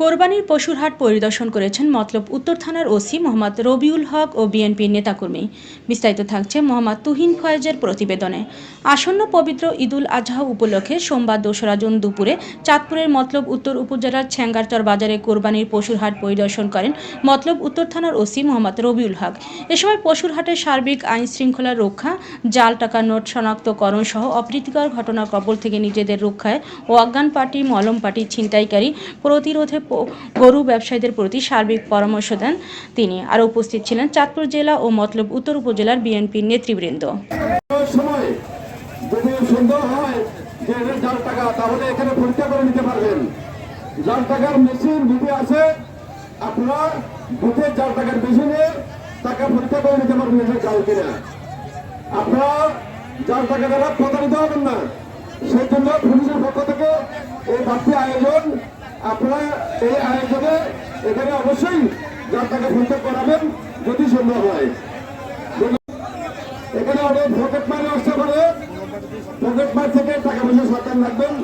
কোরবানির পশুর হাট পরিদর্শন করেছেন মতলব উত্তর থানার ওসি মোহাম্মদ রবিউল হক ও বিএনপির নেতাকর্মী। বিস্তারিত থাকছে মোহাম্মদ তুহিন ফয়েজের প্রতিবেদনে। আসন্ন পবিত্র ঈদুল আজহা উপলক্ষে সোমবার দোসরা জুন দুপুরে চাঁদপুরের মতলব উত্তর উপজেলার ছ্যাঙ্গারচর বাজারে কোরবানির পশুর হাট পরিদর্শন করেন মতলব উত্তর থানার ওসি মোহাম্মদ রবিউল হক। এ সময় পশুর হাটের সার্বিক আইন শৃঙ্খলা রক্ষা, জাল টাকা নোট শনাক্তকরণ সহ অপ্রীতিকর ঘটনার কবল থেকে নিজেদের রক্ষায় ও অজ্ঞান পার্টি, মলম পার্টি, ছিনতাইকারী প্রতিরোধে গরু ব্যবসায়ীদের প্রতি সার্বিক পরামর্শ দেন তিনি। আর উপস্থিত ছিলেন চাঁদপুর জেলা ও মতলব উত্তর উপজেলার বিএনপির নেতৃবৃন্দ। সন্দেহ হয় যে তাহলে এখানে পরীক্ষা করে নিতে পারবেন। জাল টাকার মেশিন বুথে আছে, আপনারা বুথে জাল টাকার মেশিনে টাকা পরীক্ষা করে নিতে পারবেন এটা জাল কিনা। আপনারা জাল টাকা দ্বারা প্রতারিত হবেন না, সেই জন্য পুলিশের পক্ষ থেকে এই বাড়তি আয়োজন আপনারা এই আয়োজনে এখানে অবশ্যই জাল টাকা করাবেন যদি সম্ভব হয়। এখানে অনেক পকেট মারে আসতে পারে। পকেট মার থেকে টাকা পয়সা সরকার রাখবেন